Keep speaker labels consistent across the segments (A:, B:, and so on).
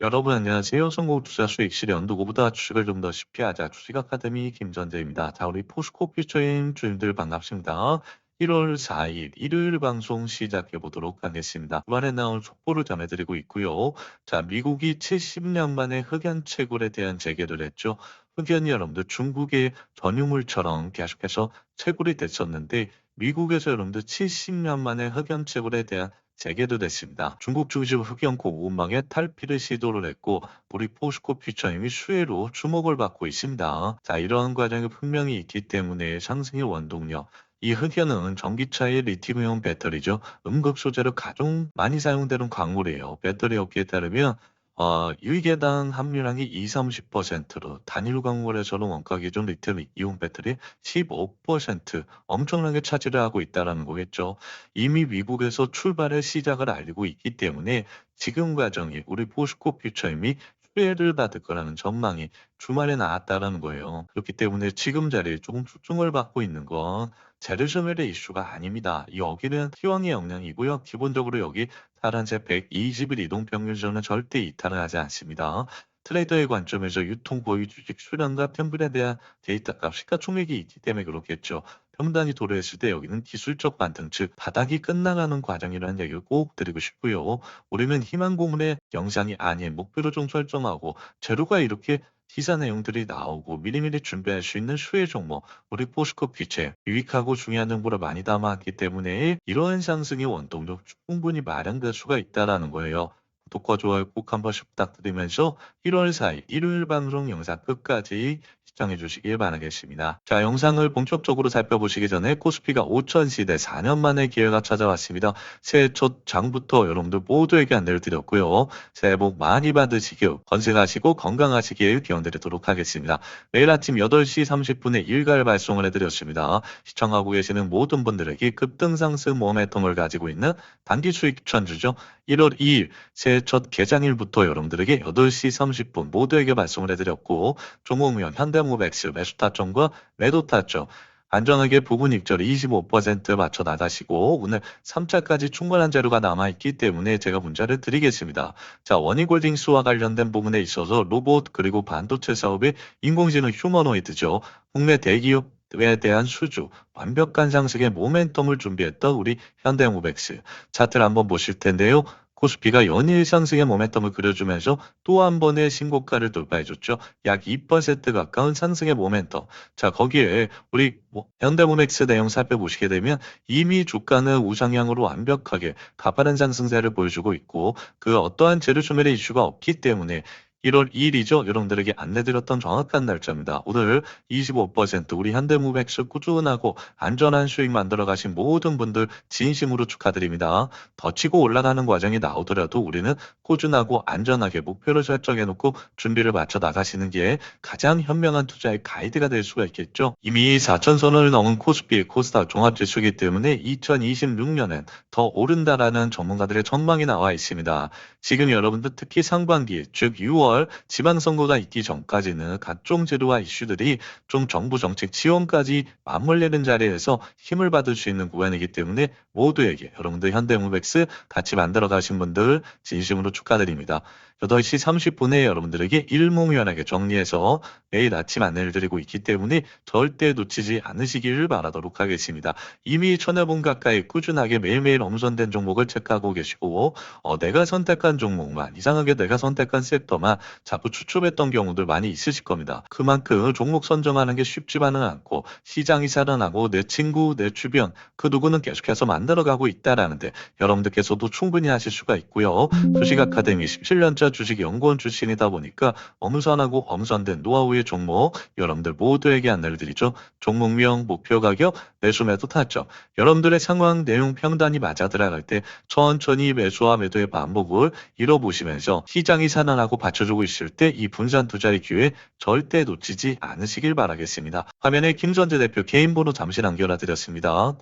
A: 여러분 안녕하세요. 성공 투자 수 익 실현 누구보다 주식을 좀 더 쉽게 하자 주식 아카데미 김전재입니다. 자, 우리 포스코 퓨처인 주님들 반갑습니다. 1월 4일 일요일 방송 시작해 보도록 하겠습니다. 주말에 나온 속보를 전해드리고 있고요. 자, 미국이 70년 만에 흑연 채굴에 대한 재개를 했죠. 흑연이 여러분들 중국의 전유물처럼 계속해서 채굴이 됐었는데 미국에서 여러분들 70년 만에 흑연 채굴에 대한 재개도 됐습니다. 중국 주식 흑연코 운망에 탈피를 시도를 했고 우리 포스코 퓨처님이 수혜로 주목을 받고 있습니다. 자 이러한 과정이 분명히 있기 때문에 상승의 원동력 이 흑연은 전기차의 리튬이온 배터리죠. 음극 소재로 가장 많이 사용되는 광물이에요. 배터리 업계에 따르면 어, 유익에당 함유량이 20, 30%로 단일 광물에서는 원가 기준 리튬 이온 배터리 15% 엄청나게 차지를 하고 있다는 거겠죠. 이미 미국에서 출발의 시작을 알리고 있기 때문에 지금 과정이 우리 포스코 퓨처임이 수혜를 받을 거라는 전망이 주말에 나왔다라는 거예요. 그렇기 때문에 지금 자리에 조금 초점을 받고 있는 건 제르소멜의 이슈가 아닙니다. 여기는 T1의 영향이고요. 기본적으로 여기 파란색 120일 이동평균선은 절대 이탈을 하지 않습니다. 트레이더의 관점에서 유통 보유 주식 수량과 평균에 대한 데이터 값 시가총액이 있기 때문에 그렇겠죠. 평단이 도래했을 때 여기는 기술적 반등, 즉 바닥이 끝나가는 과정이라는 얘기를 꼭 드리고 싶고요. 우리는 희망 고문의 영상이 아닌 목표를 좀 설정하고 재료가 이렇게 기사 내용들이 나오고 미리미리 준비할 수 있는 수혜 종목, 우리 포스코 퓨처 유익하고 중요한 정보를 많이 담았기 때문에 이러한 상승의 원동력 충분히 마련될 수가 있다라는 거예요. 구독과 좋아요 꼭 한 번씩 부탁드리면서 1월 4일 일요일 방송 영상 끝까지 시청해 주시길 바라겠습니다. 자, 영상을 본격적으로 살펴보시기 전에 코스피가 5천 시대 4년 만에 기회가 찾아왔습니다. 새해 첫 장부터 여러분들 모두에게 안내를 드렸고요. 새해 복 많이 받으시길, 건승하시고 건강하시길 기원드리도록 하겠습니다. 매일 아침 8시 30분에 일괄 발송을 해드렸습니다. 시청하고 계시는 모든 분들에게 급등상승 모멘텀을 가지고 있는 단기 수익 추천주죠. 1월 2일 새해 첫 개장일부터 여러분들에게 8시 30분 모두에게 발송을 해드렸고 종목명 현대모 백스 매수 타점과 매도 타점 안전하게 부분 익절 25% 맞춰 나가시고 오늘 3차까지 충분한 자료가 남아있기 때문에 제가 문자를 드리겠습니다. 자 원희골딩스와 관련된 부분에 있어서 로봇 그리고 반도체 사업의 인공지능 휴머노이드죠. 국내 대기업 에 대한 수주, 완벽한 상승의 모멘텀을 준비했던 우리 현대모백스 차트를 한번 보실 텐데요. 코스피가 연일 상승의 모멘텀을 그려주면서 또 한 번의 신고가를 돌파해줬죠. 약 2% 가까운 상승의 모멘텀. 자, 거기에 우리 뭐 현대모맥스 내용 살펴보시게 되면 이미 주가는 우상향으로 완벽하게 가파른 상승세를 보여주고 있고 그 어떠한 재료 소멸의 이슈가 없기 때문에 1월 2일이죠. 여러분들에게 안내드렸던 정확한 날짜입니다. 오늘 25% 우리 현대무백스 꾸준하고 안전한 수익 만들어 가신 모든 분들 진심으로 축하드립니다. 더 치고 올라가는 과정이 나오더라도 우리는 꾸준하고 안전하게 목표를 설정해 놓고 준비를 마쳐 나가시는 게 가장 현명한 투자의 가이드가 될 수가 있겠죠. 이미 4천선을 넘은 코스피, 코스닥 종합지수이기 때문에 2026년엔 더 오른다라는 전문가들의 전망이 나와 있습니다. 지금 여러분들 특히 상반기, 즉 6월 지방선거가 있기 전까지는 각종 제도와 이슈들이 좀 정부 정책 지원까지 맞물리는 자리에서 힘을 받을 수 있는 구간이기 때문에 모두에게 여러분들 현대무백스 같이 만들어 가신 분들 진심으로 축하드립니다. 8시 30분에 여러분들에게 일목요연하게 정리해서 매일 아침 안내를 드리고 있기 때문에 절대 놓치지 않으시기를 바라도록 하겠습니다. 이미 천여 분 가까이 꾸준하게 매일매일 엄선된 종목을 체크하고 계시고 어, 내가 선택한 종목만 이상하게 내가 선택한 섹터만 자꾸 추첨했던 경우들 많이 있으실 겁니다. 그만큼 종목 선정하는 게 쉽지만은 않고 시장이 살아나고 내 친구, 내 주변 그 누구는 계속해서 만 들어가고 있다라는데 여러분들께서도 충분히 하실 수가 있고요. 주식 아카데미 17년차 주식 연구원 출신이다 보니까 엄선하고 엄선된 노하우의 종목 여러분들 모두에게 안내를 드리죠. 종목명, 목표 가격, 매수 매도 타점 여러분들의 상황 내용 평단이 맞아 들어갈 때 천천히 매수와 매도의 반복을 잃어보시면서 시장이 살아나고 받쳐주고 있을 때 이 분산 투자의 기회 절대 놓치지 않으시길 바라겠습니다. 화면에 김전재 대표 개인 번호 잠시 남겨놔 드렸습니다.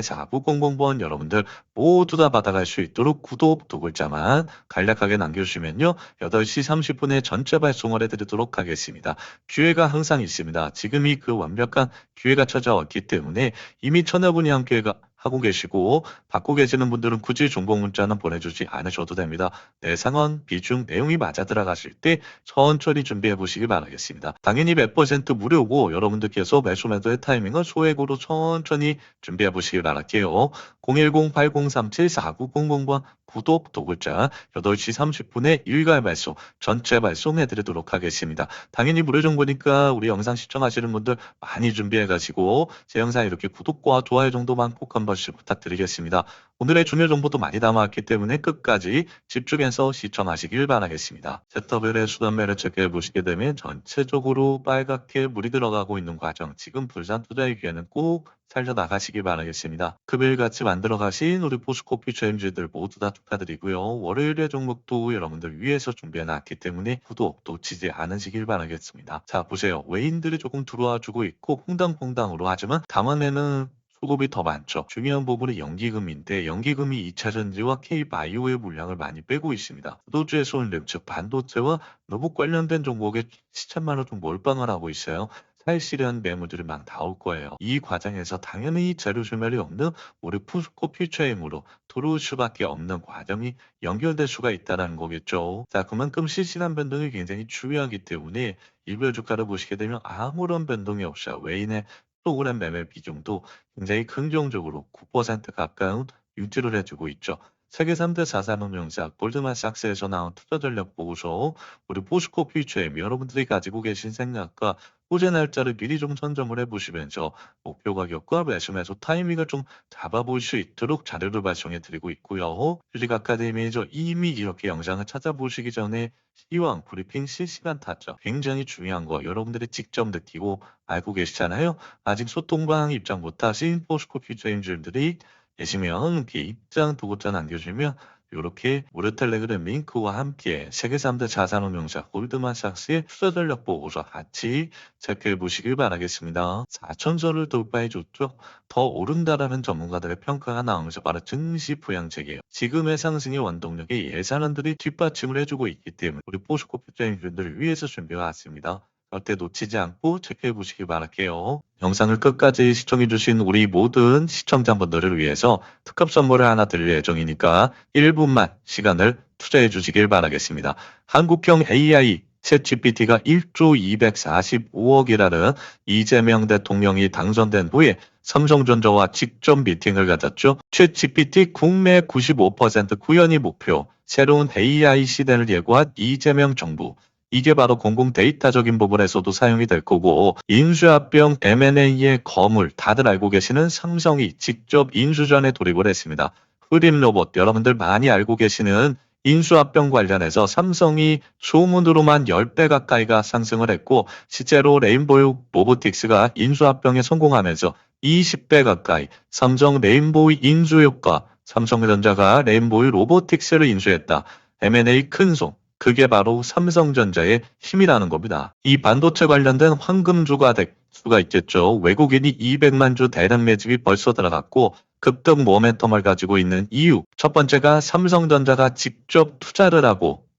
A: 010-8037-4900번 여러분들 모두 다 받아갈 수 있도록 구독 두 글자만 간략하게 남겨주시면요. 8시 30분에 전체 발송을 해드리도록 하겠습니다. 기회가 항상 있습니다. 지금이 그 완벽한 기회가 찾아왔기 때문에 이미 천여 분이 함께 하고 계시고 받고 계시는 분들은 굳이 중복 문자는 보내주지 않으셔도 됩니다. 내 상황, 비중, 내용이 맞아 들어가실 때 천천히 준비해 보시기 바라겠습니다. 당연히 100% 무료고 여러분들께서 매수 매도의 타이밍은 소액으로 천천히 준비해 보시기 바랄게요. 010-8037-4900번 구독, 도글자 8시 30분에 일괄 발송, 전체 발송해 드리도록 하겠습니다. 당연히 무료 정보니까 우리 영상 시청하시는 분들 많이 준비해 가시고 제 영상 이렇게 구독과 좋아요 정도만 꼭 한 번씩 부탁드리겠습니다. 오늘의 중요 정보도 많이 담아왔기 때문에 끝까지 집중해서 시청하시길 바라겠습니다. ZW의 수단매를 체크해 보시게 되면 전체적으로 빨갛게 물이 들어가고 있는 과정, 지금 불산 투자의 기회는 꼭 살려나가시길 바라겠습니다. 금일같이 만들어 가신 우리 포스코피 체인지들 모두 다 축하드리고요. 월요일의 종목도 여러분들 위해서 준비해 놨기 때문에 구독 놓치지 않으시길 바라겠습니다. 자, 보세요. 외인들이 조금 들어와 주고 있고 퐁당퐁당으로 하지만 다음에는 수급이 더 많죠. 중요한 부분이 연기금인데 연기금이 2차전지와 K바이오의 물량을 많이 빼고 있습니다. 도주의 손림, 즉 반도체와 너무 관련된 종목에 시천만원 좀 몰빵을 하고 있어요. 살시려한 매물들이 막 나올 거예요. 이 과정에서 당연히 재료 소멸이 없는 우리 푸스코 퓨처임으로 들어올 수밖에 없는 과정이 연결될 수가 있다는 거겠죠. 자, 그만큼 실시간 변동이 굉장히 중요하기 때문에 일별 주가를 보시게 되면 아무런 변동이 없어요. 외인의 프로그램 매매 비중도 굉장히 긍정적으로 9% 가까운 유지를 해주고 있죠. 세계 3대 자산운용사 골드만삭스에서 나온 투자 전략 보고서 우리 포스코 퓨처엠 여러분들이 가지고 계신 생각과 호재 날짜를 미리 좀 선점을 해보시면서 목표 가격과 매수 매수 타이밍을 좀 잡아볼 수 있도록 자료를 발송해 드리고 있고요. 휴직 아카데미에서 이미 이렇게 영상을 찾아보시기 전에 시황 브리핑 실시간 타점 굉장히 중요한 거 여러분들이 직접 느끼고 알고 계시잖아요. 아직 소통방 입장 못하신 포스코 퓨처임들이 계시면 이렇게 입장 도구자 남겨주면 이렇게 무료 텔레그램 링크와 함께 세계 3대 자산운용사 골드만삭스의 투자 전략 보고서 같이 체크해 보시길 바라겠습니다. 4천선을 돌파해 줬죠. 더 오른다라는 전문가들의 평가가 나오면서 바로 증시 부양책이에요. 지금의 상승의 원동력에 예산안들이 뒷받침을 해주고 있기 때문에 우리 포스코 표자인들을 위해서 준비해 왔습니다. 절대 놓치지 않고 체크해 보시기 바랄게요. 영상을 끝까지 시청해 주신 우리 모든 시청자분들을 위해서 특급 선물을 하나 드릴 예정이니까 1분만 시간을 투자해 주시길 바라겠습니다. 한국형 AI 챗 GPT가 1조 245억이라는 이재명 대통령이 당선된 후에 삼성전자와 직접 미팅을 가졌죠. 챗 GPT 국내 95% 구현이 목표, 새로운 AI 시대를 예고한 이재명 정부. 이게 바로 공공 데이터적인 부분에서도 사용이 될 거고 인수합병 M&A의 거물 다들 알고 계시는 삼성이 직접 인수전에 돌입을 했습니다. 흐림 로봇 여러분들 많이 알고 계시는 인수합병 관련해서 삼성이 소문으로만 10배 가까이가 상승을 했고 실제로 레인보우 로보틱스가 인수합병에 성공하면서 20배 가까이 삼성 레인보우 인수 효과 삼성전자가 레인보우 로보틱스를 인수했다. M&A 큰손 그게 바로 삼성전자의 힘이라는 겁니다. 이 반도체 관련된 황금주가 될 수가 있겠죠. 외국인이 200만 주 대량 매집이 벌써 들어갔고 급등 모멘텀을 가지고 있는 이유. 첫 번째가 삼성전자가 직접 투자를 하고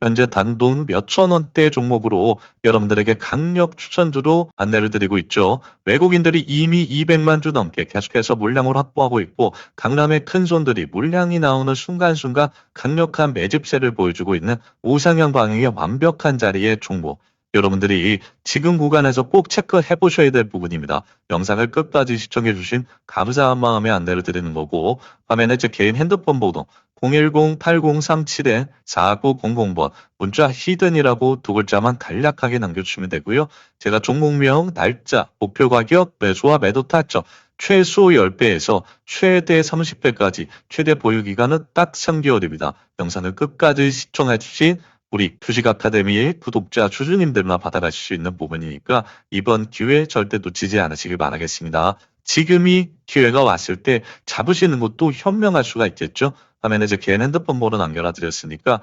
A: 현재 단돈 몇천 원대 종목으로 여러분들에게 강력 추천주로 안내를 드리고 있죠. 외국인들이 이미 200만 주 넘게 계속해서 물량을 확보하고 있고 강남의 큰 손들이 물량이 나오는 순간순간 강력한 매집세를 보여주고 있는 우상향 방향의 완벽한 자리의 종목. 여러분들이 지금 구간에서 꼭 체크해 보셔야 될 부분입니다. 영상을 끝까지 시청해 주신 감사한 마음에 안내를 드리는 거고 화면에 제 개인 핸드폰 번호 010-8037-4900번 문자 히든이라고 두 글자만 간략하게 남겨주시면 되고요. 제가 종목명, 날짜, 목표 가격, 매수와 매도 타점 최소 10배에서 최대 30배까지 최대 보유 기간은 딱 3개월입니다. 영상을 끝까지 시청해 주신 우리 주식 아카데미의 구독자 주주님들만 받아가실 수 있는 부분이니까 이번 기회 절대 놓치지 않으시길 바라겠습니다. 지금이 기회가 왔을 때 잡으시는 것도 현명할 수가 있겠죠. 화면에 제 개인 핸드폰 번호 남겨놔 드렸으니까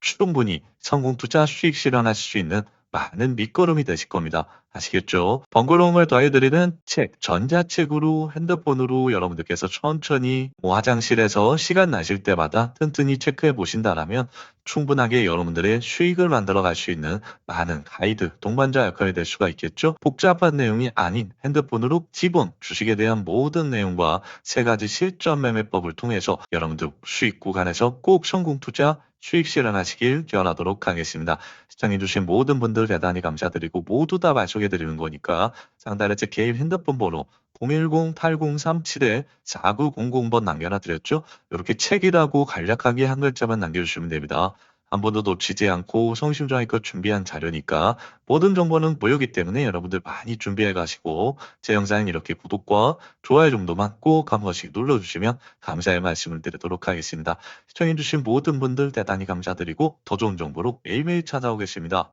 A: 충분히 성공 투자 수익 실현하실 수 있는 많은 밑거름이 되실 겁니다. 아시겠죠? 번거로움을 더해드리는 책, 전자책으로 핸드폰으로 여러분들께서 천천히 뭐 화장실에서 시간 나실 때마다 튼튼히 체크해 보신다라면 충분하게 여러분들의 수익을 만들어 갈 수 있는 많은 가이드, 동반자 역할이 될 수가 있겠죠? 복잡한 내용이 아닌 핸드폰으로 기본 주식에 대한 모든 내용과 세 가지 실전 매매법을 통해서 여러분들 수익 구간에서 꼭 성공 투자 수익 실현하시길 기원하도록 하겠습니다. 시청해주신 모든 분들 대단히 감사드리고 모두 다 발송 해드리는 거니까 상단에 제 개인 핸드폰 번호 010-8037-4900번 남겨놔 드렸죠? 이렇게 책이라고 간략하게 한 글자만 남겨주시면 됩니다. 한 번도 놓치지 않고 성심성의껏 준비한 자료니까 모든 정보는 무료이기 때문에 여러분들 많이 준비해 가시고 제 영상 이렇게 구독과 좋아요 정도만 꼭 한 번씩 눌러주시면 감사의 말씀을 드리도록 하겠습니다. 시청해주신 모든 분들 대단히 감사드리고 더 좋은 정보로 매일매일 찾아오겠습니다.